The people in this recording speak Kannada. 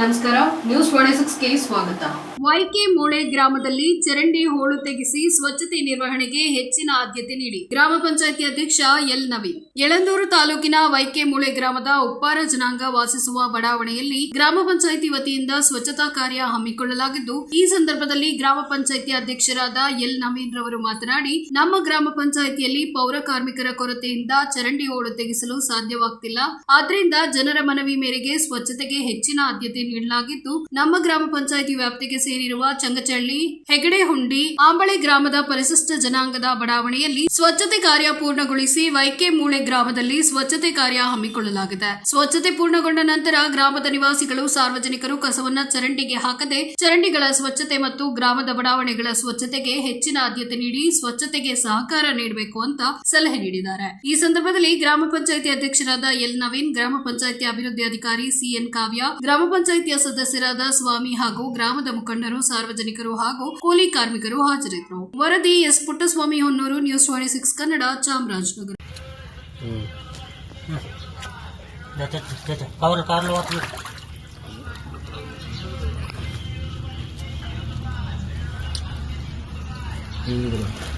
ನಮಸ್ಕಾರ ನ್ಯೂಸ್ ಸಿಕ್ಸ್ಗೆ ಸ್ವಾಗತ. ವೈಕೆ ಮೂಳೆ ಗ್ರಾಮದಲ್ಲಿ ಚರಂಡಿ ಹೋಳು ತೆಗೆಸಿ ಸ್ವಚ್ಛತೆ ನಿರ್ವಹಣೆಗೆ ಹೆಚ್ಚಿನ ಆದ್ಯತೆ ನೀಡಿ. ಗ್ರಾಮ ಪಂಚಾಯತಿ ಅಧ್ಯಕ್ಷ ಎಲ್ ನವೀನ್. ಯಳಂದೂರು ತಾಲೂಕಿನ ವೈಕೆ ಮೂಳೆ ಗ್ರಾಮದ ಉಪ್ಪಾರ ಜನಾಂಗ ವಾಸಿಸುವ ಬಡಾವಣೆಯಲ್ಲಿ ಗ್ರಾಮ ಪಂಚಾಯತಿ ವತಿಯಿಂದ ಸ್ವಚ್ಛತಾ ಕಾರ್ಯ ಹಮ್ಮಿಕೊಳ್ಳಲಾಗಿದ್ದು, ಈ ಸಂದರ್ಭದಲ್ಲಿ ಗ್ರಾಮ ಪಂಚಾಯತಿ ಅಧ್ಯಕ್ಷರಾದ ಎಲ್ ನವೀನ್ ರವರು ಮಾತನಾಡಿ, ನಮ್ಮ ಗ್ರಾಮ ಪಂಚಾಯತಿಯಲ್ಲಿ ಪೌರ ಕಾರ್ಮಿಕರ ಕೊರತೆಯಿಂದ ಚರಂಡಿ ಹೋಳು ತೆಗೆಸಲು ಸಾಧ್ಯವಾಗ್ತಿಲ್ಲ. ಆದ್ದರಿಂದ ಜನರ ಮನವಿ ಮೇರೆಗೆ ಸ್ವಚ್ಛತೆಗೆ ಹೆಚ್ಚಿನ ಆದ್ಯತೆ ನೀಡಲಾಗಿದ್ದು ನಮ್ಮ ಗ್ರಾಮ ಪಂಚಾಯಿತಿ ವ್ಯಾಪ್ತಿಗೆ ಸೇರಿರುವ ಚಂಗಚಳ್ಳಿ, ಹೆಗಡೆಹುಂಡಿ, ಆಂಬಳೆ ಗ್ರಾಮದ ಪರಿಶಿಷ್ಟ ಜನಾಂಗದ ಬಡಾವಣೆಯಲ್ಲಿ ಸ್ವಚ್ಛತೆ ಕಾರ್ಯ ಪೂರ್ಣಗೊಳಿಸಿ ವೈಕೆ ಮೂಳೆ ಗ್ರಾಮದಲ್ಲಿ ಸ್ವಚ್ಛತೆ ಕಾರ್ಯ ಹಮ್ಮಿಕೊಳ್ಳಲಾಗಿದೆ. ಸ್ವಚ್ಛತೆ ಪೂರ್ಣಗೊಂಡ ನಂತರ ಗ್ರಾಮದ ನಿವಾಸಿಗಳು, ಸಾರ್ವಜನಿಕರು ಕಸವನ್ನ ಚರಂಡಿಗೆ ಹಾಕದೆ, ಚರಂಡಿಗಳ ಸ್ವಚ್ಛತೆ ಮತ್ತು ಗ್ರಾಮದ ಬಡಾವಣೆಗಳ ಸ್ವಚ್ಛತೆಗೆ ಹೆಚ್ಚಿನ ಆದ್ಯತೆ ನೀಡಿ ಸ್ವಚ್ಛತೆಗೆ ಸಹಕಾರ ನೀಡಬೇಕು ಅಂತ ಸಲಹೆ ನೀಡಿದ್ದಾರೆ. ಈ ಸಂದರ್ಭದಲ್ಲಿ ಗ್ರಾಮ ಪಂಚಾಯಿತಿ ಅಧ್ಯಕ್ಷರಾದ ಎಲ್ ನವೀನ್, ಗ್ರಾಮ ಪಂಚಾಯಿತಿ ಅಭಿವೃದ್ಧಿ ಅಧಿಕಾರಿ ಸಿಎನ್ ಕಾವ್ಯ, ಗ್ರಾಮ ಪಂಚಾಯಿತಿಯ ಸದಸ್ಯರಾದ ಸ್ವಾಮಿ ಹಾಗೂ ಗ್ರಾಮದ ಮುಖಂಡರು, ಸಾರ್ವಜನಿಕರು ಹಾಗೂ ಕೂಲಿ ಕಾರ್ಮಿಕರು ಹಾಜರಿದ್ದರು. ವರದಿ S. Puttaswamy Honnur, news twenty six, Kannada, Chamarajanagar. देते